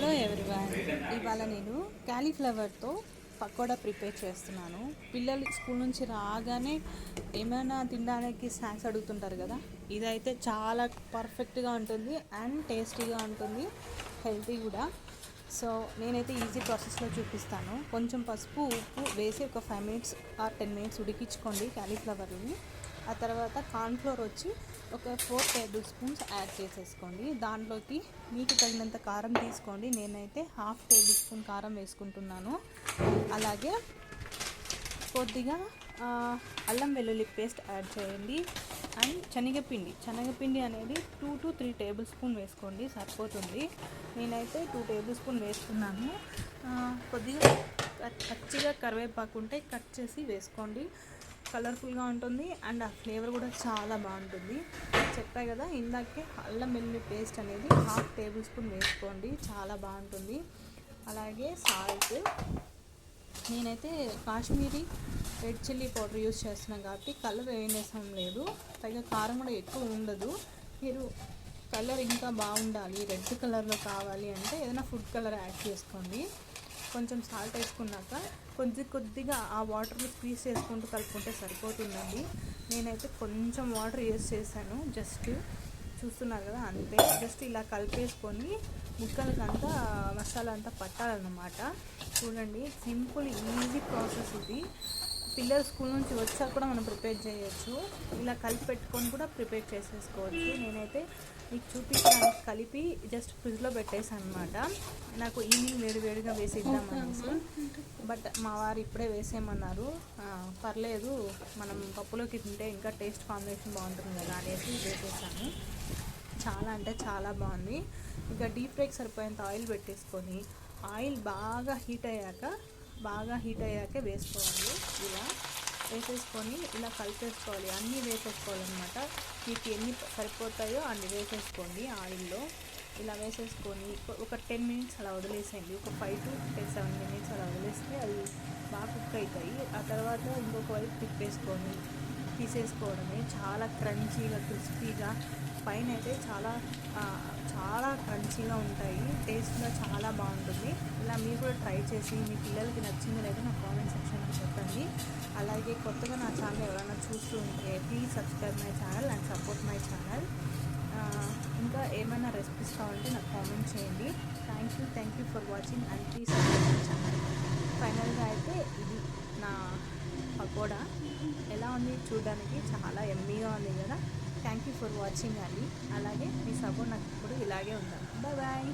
Hello everyone. ఇవాళ నేను క్యాలీఫ్లవర్తో pakoda prepare చేస్తున్నాను. పిల్లలు స్కూల్ నుంచి రాగానే ఏమైనా తినడానికి స్నాక్స్ అడుగుతుంటారు కదా ఇదైతే చాలా పర్ఫెక్ట్గా ఉంటుంది అండ్ టేస్టీగా ఉంటుంది హెల్తీ కూడా. సో నేనైతే ఈజీ ప్రాసెస్లో చూపిస్తాను. కొంచెం పసుపు ఉప్పు వేసి ఒక five minutes or ten minutes ఉడికించుకోండి క్యాలీఫ్లవర్ని. ఆ తర్వాత కార్న్ఫ్లోర్ వచ్చి ఒక ఫోర్ టేబుల్ స్పూన్స్ యాడ్ చేసేసుకోండి. దాంట్లోకి మీకు తగినంత కారం తీసుకోండి. నేనైతే హాఫ్ టేబుల్ స్పూన్ కారం వేసుకుంటున్నాను. అలాగే కొద్దిగా అల్లం వెల్లుల్లి పేస్ట్ యాడ్ చేయండి. అండ్ శనగపిండి. శనగపిండి అనేది two to three tablespoon వేసుకోండి. సరిపోతుంది. నేనైతే టూ టేబుల్ స్పూన్ వేసుకున్నాను కొద్దిగా పచ్చిగా కరివేపాకు ఉంటే కట్ చేసి వేసుకోండి. కలర్ఫుల్గా ఉంటుంది అండ్ ఆ ఫ్లేవర్ కూడా చాలా బాగుంటుంది. చెప్పా కదా ఇందాకే అల్లం వెల్లుల్లి పేస్ట్ అనేది హాఫ్ టేబుల్ స్పూన్ వేసుకోండి చాలా బాగుంటుంది. అలాగే సాల్ట్. నేనైతే Kashmiri red chilli powder use చేస్తున్నాను కాబట్టి కలర్ ఏం లేదు. పైగా కారం కూడా ఎక్కువ ఉండదు. మీరు కలర్ ఇంకా బాగుండాలి రెడ్ కలర్లో కావాలి అంటే ఏదైనా ఫుడ్ కలర్ యాడ్ చేసుకోండి. కొంచెం సాల్ట్ వేసుకున్నాక కొద్ది కొద్దిగా ఆ వాటర్ని స్క్వీజ్ చేసుకుంటూ కలుపుకుంటే సరిపోతుందండి. నేనైతే కొంచెం వాటర్ యూస్ చేశాను. జస్ట్ చూస్తున్నారు కదా అంతే. జస్ట్ ఇలా కలిపేసుకొని ముక్కలకి అంతా మసాలా అంతా పట్టాలన్నమాట. చూడండి సింపుల్ ఈజీ ప్రాసెస్ ఇది. పిల్లలు స్కూల్ నుంచి వచ్చాక కూడా మనం ప్రిపేర్ చేయొచ్చు. ఇలా కలిపి పెట్టుకొని కూడా ప్రిపేర్ చేసేసుకోవచ్చు. నేనైతే మీకు చూపించడానికి కలిపి జస్ట్ ఫ్రిడ్జ్లో పెట్టేసాను అనమాట నాకు ఈవినింగ్ వేడి వేడిగా వేసి ఇద్దామనేసి బట్ మా వారు ఇప్పుడే వేసేయమన్నారు. పర్లేదు మనం పప్పులోకి తింటే ఇంకా టేస్ట్ కాంబినేషన్ బాగుంటుంది కదా అనేసి వేసేసాను. చాలా అంటే చాలా బాగుంది. ఇక డీప్ ఫ్రైకి సరిపోయేంత ఆయిల్ పెట్టేసుకొని ఆయిల్ బాగా హీట్ అయ్యాక బాగా హీట్ అయ్యాకే వేసుకోవాలి. ఇలా. వేసేసుకొని ఇలా కలిపేసుకోవాలి. అన్నీ వేసేసుకోవాలన్నమాట. మీకు ఎన్ని సరిపోతాయో అన్ని వేసేసుకోండి ఆయిల్లో. ఇలా వేసేసుకొని ఒక- టెన్ మినిట్స్ అలా వదిలేసేయండి. ఒక five to ten seven minutes అలా వదిలేస్తే అవి బాగా కుక్ అవుతాయి. ఆ తర్వాత ఇంకొక వైపు తిప్పేసుకొని తీసేసుకోవడమే చాలా క్రంచీగా క్రిస్పీగా పైన అయితే చాలా చాలా క్రంచీగా ఉంటాయి. టేస్ట్ కూడా చాలా బాగుంటుంది. ఇలా మీరు కూడా ట్రై చేసి మీ పిల్లలకి నచ్చింది లేదా నా కామెంట్ సెక్షన్లో చెప్పండి. అలాగే కొత్తగా నా ఛానల్ ఎవరైనా చూస్తూ ఉంటే please subscribe my channel and support my channel. ఇంకా ఏమైనా రెసిపీస్ కావాలంటే నాకు కామెంట్ చేయండి. Thank you thank you for watching and please subscribe my channel. ఫైనల్గా అయితే ఇది నా పకోడా. ఎలా ఉంది చూడడానికి? చాలా ఎమ్మీగా ఉంది కదా. థ్యాంక్ యూ ఫర్ వాచింగ్ అండి అలాగే మీ సపోర్ట్ నాకు ఇప్పుడు ఇలాగే ఉంటాను బాయ్ బాయ్